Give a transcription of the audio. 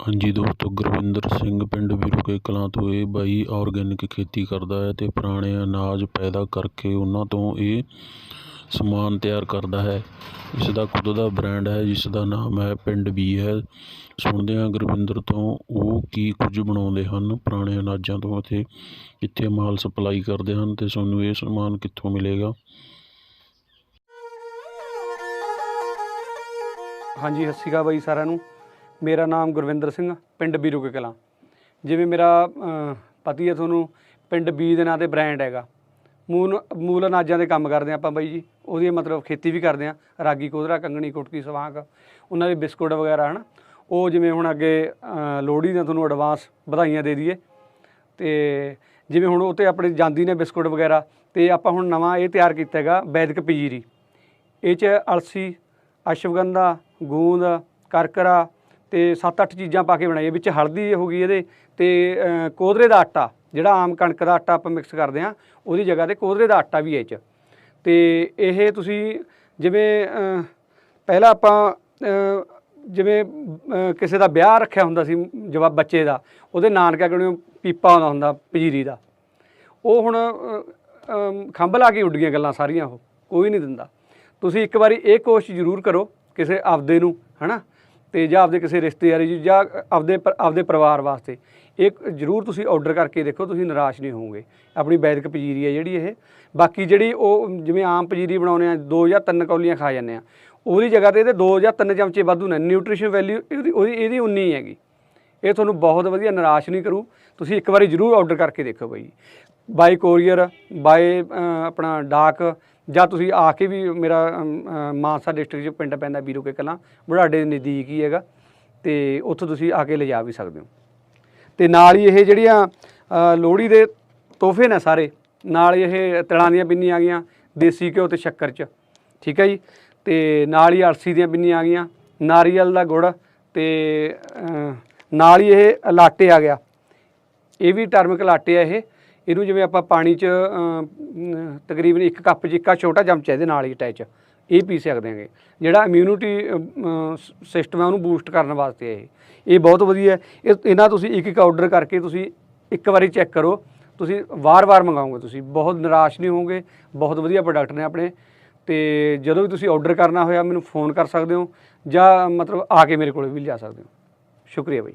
ਹਾਂਜੀ ਦੋਸਤੋ, ਗੁਰਵਿੰਦਰ ਸਿੰਘ ਪਿੰਡ ਵੀਰੂਕੇ ਕਲਾਂ ਤੋਂ ਇਹ ਬਾਈ ਔਰਗੈਨਿਕ ਖੇਤੀ ਕਰਦਾ ਹੈ ਅਤੇ ਪੁਰਾਣੇ ਅਨਾਜ ਪੈਦਾ ਕਰਕੇ ਉਹਨਾਂ ਤੋਂ ਇਹ ਸਮਾਨ ਤਿਆਰ ਕਰਦਾ ਹੈ। ਇਸ ਦਾ ਖੁਦ ਦਾ ਬ੍ਰਾਂਡ ਹੈ ਜਿਸ ਦਾ ਨਾਮ ਹੈ ਪਿੰਡ ਬੀ ਹੈ। ਸੁਣਦੇ ਹਾਂ ਗੁਰਵਿੰਦਰ ਤੋਂ ਉਹ ਕੀ ਕੁਝ ਬਣਾਉਂਦੇ ਹਨ। ਪੁਰਾਣੇ ਅਨਾਜਾਂ ਤੋਂ ਅਤੇ ਕਿੱਥੇ ਮਾਲ ਸਪਲਾਈ ਕਰਦੇ ਹਨ ਅਤੇ ਤੁਹਾਨੂੰ ਇਹ ਸਮਾਨ ਕਿੱਥੋਂ ਮਿਲੇਗਾ? ਹਾਂਜੀ, ਸਤਿ ਸ਼੍ਰੀ ਅਕਾਲ ਬਾਈ ਸਾਰਿਆਂ ਨੂੰ। ਮੇਰਾ ਨਾਮ ਗੁਰਵਿੰਦਰ ਸਿੰਘ ਪਿੰਡ ਬੀਰੂਕੇ ਕਲਾਂ। ਜਿਵੇਂ ਮੇਰਾ ਪਤੀ ਹੈ ਤੁਹਾਨੂੰ, ਪਿੰਡ ਬੀ ਦੇ ਨਾਂ ਤੇ ਬ੍ਰਾਂਡ ਹੈਗਾ। ਮੂਲ ਮੂਲ ਅਨਾਜਾਂ ਦੇ ਕੰਮ ਕਰਦੇ ਹਾਂ ਆਪਾਂ ਬਾਈ ਜੀ ਉਹਦੀ ਮਤਲਬ ਖੇਤੀ ਵੀ ਕਰਦੇ ਹਾਂ ਰਾਗੀ ਕੋਦਰਾ, ਕੰਗਣੀ, ਕੁਟਕੀ ਸਵਾਂਕ ਉਹਨਾਂ ਦੇ ਬਿਸਕੁਟ ਵਗੈਰਾ, ਹਨ। ਉਹ ਜਿਵੇਂ ਹੁਣ ਅੱਗੇ ਲੋਹੜੀ ਦੀਆਂ ਤੁਹਾਨੂੰ ਐਡਵਾਂਸ ਵਧਾਈਆਂ ਦੇ ਦਈਏ। ਤੇ ਜਿਵੇਂ ਹੁਣ ਉਹ ਤੇ ਆਪਣੇ ਜਾਂਦੀ ਨੇ ਬਿਸਕੁਟ ਵਗੈਰਾ, ਤੇ ਆਪਾਂ ਹੁਣ ਨਵਾਂ ਇਹ ਤਿਆਰ ਕੀਤਾ ਹੈਗਾ, ਵੈਦਿਕ ਪਜੀਰੀ। ਇਹ ਚ ਅਲਸੀ, ਅਸ਼ਵਗੰਧਾ, ਗੂੰਦ, ਕਰਕਰਾ ਤੇ 7-8 ਚੀਜ਼ਾਂ ਪਾ ਕੇ ਬਣਾਈਏ ਵਿੱਚ ਹਲਦੀ ਹੋ ਗਈ ਇਹਦੇ ਤੇ ਅਹ, ਕੋਦਰੇ ਦਾ ਆਟਾ ਜਿਹੜਾ ਆਮ ਕਣਕ ਦਾ ਆਟਾ ਆਪਾਂ ਮਿਕਸ ਕਰਦੇ ਹਾਂ ਉਹਦੀ ਜਗ੍ਹਾ ਤੇ ਕੋਦਰੇ ਦਾ ਆਟਾ ਵੀ ਹੈ ਇਹ ਚ। ਤੇ ਇਹ ਤੁਸੀਂ ਜਿਵੇਂ ਪਹਿਲਾਂ ਆਪਾਂ ਜਿਵੇਂ ਕਿਸੇ ਦਾ ਵਿਆਹ ਰੱਖਿਆ ਹੁੰਦਾ ਸੀ ਜਵਾਬ ਬੱਚੇ ਦਾ ਉਹਦੇ ਨਾਨਕਿਆਂ ਕੋਲੋਂ ਪੀਪਾ ਆਉਂਦਾ ਹੁੰਦਾ ਪਜੀਰੀ ਦਾ। ਉਹ ਹੁਣ ਖੰਭ ਲਾ ਕੇ ਉੱਡ ਗਈਆਂ ਗੱਲਾਂ ਸਾਰੀਆਂ ਉਹ ਕੋਈ ਨਹੀਂ ਦਿੰਦਾ। ਤੁਸੀਂ ਇੱਕ ਵਾਰੀ ਇਹ ਕੋਸ਼ਿਸ਼ ਜ਼ਰੂਰ ਕਰੋ ਕਿਸੇ ਆਪਦੇ ਨੂੰ ਹਨਾ? ਤੇ ਜਾਂ ਆਪਦੇ ਕਿਸੇ ਰਿਸ਼ਤੇਦਾਰੀ 'ਚ ਜਾਂ ਆਪਦੇ ਪ- ਆਪਦੇ ਪਰਿਵਾਰ ਵਾਸਤੇ। ਇਹ ਜ਼ਰੂਰ ਤੁਸੀਂ ਆਰਡਰ ਕਰਕੇ ਦੇਖੋ, ਤੁਸੀਂ ਨਿਰਾਸ਼ ਨਹੀਂ ਹੋਵੋਗੇ। ਆਪਣੀ ਵੈਦਿਕ ਪਜੀਰੀ ਹੈ ਜਿਹੜੀ ਇਹ। ਬਾਕੀ ਜਿਹੜੀ ਉਹ ਜਿਵੇਂ ਆਮ ਪਜੀਰੀ ਬਣਾਉਂਦੇ ਆ, ਦੋ ਜਾਂ ਤਿੰਨ ਕੌਲੀਆਂ ਖਾ ਜਾਂਦੇ ਆ। ਉਹਦੀ ਜਗ੍ਹਾ ਤੇ ਇਹਦੇ ਦੋ ਜਾਂ ਤਿੰਨ ਚਮਚੇ ਵਾਧੂ ਨੇ। ਨਿਊਟ੍ਰੀਸ਼ਨ ਵੈਲਿਊ ਇਹਦੀ, ਉਹਦੀ, ਇਹਦੀ ਉਨੀ ਹੀ ਹੈਗੀ। ਇਹ ਤੁਹਾਨੂੰ ਬਹੁਤ ਵਧੀਆ ਨਿਰਾਸ਼ ਨਹੀਂ ਕਰੂ। ਤੁਸੀਂ ਇੱਕ ਵਾਰੀ ਜ਼ਰੂਰ ਆਰਡਰ ਕਰਕੇ ਦੇਖੋ ਬਾਈ। ਬਾਈ ਕੋਰੀਅਰ, ਬਾਈ ਆਪਣਾ ਡਾਕ, ਜਾਂ ਤੁਸੀਂ ਆ ਕੇ ਵੀ ਮੇਰਾ ਮਾਨਸਾ ਡਿਸਟ੍ਰਿਕਟ ਚ ਪਿੰਡ ਪੈਂਦਾ ਬੀਰੂਕੇ ਕਲਾਂ, ਬੁਢਾਡੇ ਦੇ ਨਜ਼ਦੀਕ ਹੀ ਹੈਗਾ। ਤੇ ਉੱਥੋਂ ਤੁਸੀਂ ਆ ਕੇ ਲਿਜਾ ਵੀ ਸਕਦੇ ਹੋ। ਤੇ ਨਾਲ ਹੀ ਇਹ ਜਿਹੜੀਆਂ ਲੋਹੜੀ ਦੇ ਤੋਹਫੇ ਨੇ ਸਾਰੇ, ਨਾਲ ਹੀ ਇਹ ਤਿਲਾਂ ਦੀਆਂ ਬਿੰਨੀਆਂ ਆ ਗਈਆਂ, ਦੇਸੀ ਘਿਓ ਤੇ ਸ਼ੱਕਰ ਚ, ਠੀਕ ਹੈ ਜੀ? ਤੇ ਨਾਲ ਹੀ ਅਲਸੀ ਦੀਆਂ ਬਿੰਨੀਆਂ ਆ ਗਈਆਂ, ਨਾਰੀਅਲ ਦਾ ਗੁੜ ਤੇ ਨਾਲ ਹੀ ਇਹ ਲਾਟੇ ਆ ਗਿਆ। ਇਹ ਵੀ ਟਰਮਿਕ ਲਾਟੇ ਆ ਇਹ। ਇਹਨੂੰ ਜਿਵੇਂ ਆਪਾਂ ਪਾਣੀ 'ਚ ਤਕਰੀਬਨ ਇੱਕ ਕੱਪ 'ਚ, ਇੱਕਾ ਛੋਟਾ ਚਮਚਾ ਇਹਦੇ ਨਾਲ ਹੀ ਅਟੈਚ। ਇਹ ਪੀ ਸਕਦੇ ਹਾਂਗੇ। ਜਿਹੜਾ ਇਮਿਊਨਿਟੀ ਸਿਸਟਮ ਹੈ ਉਹਨੂੰ ਬੂਸਟ ਕਰਨ ਵਾਸਤੇ ਇਹ। ਇਹ ਬਹੁਤ ਵਧੀਆ ਹੈ। ਇਹ, ਇਹਨਾਂ ਤੁਸੀਂ ਇੱਕ ਇੱਕ ਆਰਡਰ ਕਰਕੇ ਤੁਸੀਂ ਇੱਕ ਵਾਰੀ ਚੈੱਕ ਕਰੋ। ਤੁਸੀਂ ਵਾਰ-ਵਾਰ ਮੰਗਾਓਗੇ ਤੁਸੀਂ। ਬਹੁਤ ਨਿਰਾਸ਼ ਨਹੀਂ ਹੋਵੋਗੇ। ਬਹੁਤ ਵਧੀਆ ਪ੍ਰੋਡਕਟ ਨੇ ਆਪਣੇ। ਤੇ ਜਦੋਂ ਵੀ ਤੁਸੀਂ ਆਰਡਰ ਕਰਨਾ ਹੋਇਆ, ਮੈਨੂੰ ਫੋਨ ਕਰ ਸਕਦੇ ਹੋ ਜਾਂ ਮਤਲਬ ਆ ਕੇ ਮੇਰੇ ਕੋਲ ਵੀ ਲਿਆ ਸਕਦੇ ਹੋ। ਸ਼ੁਕਰੀਆ ਬਾਈ।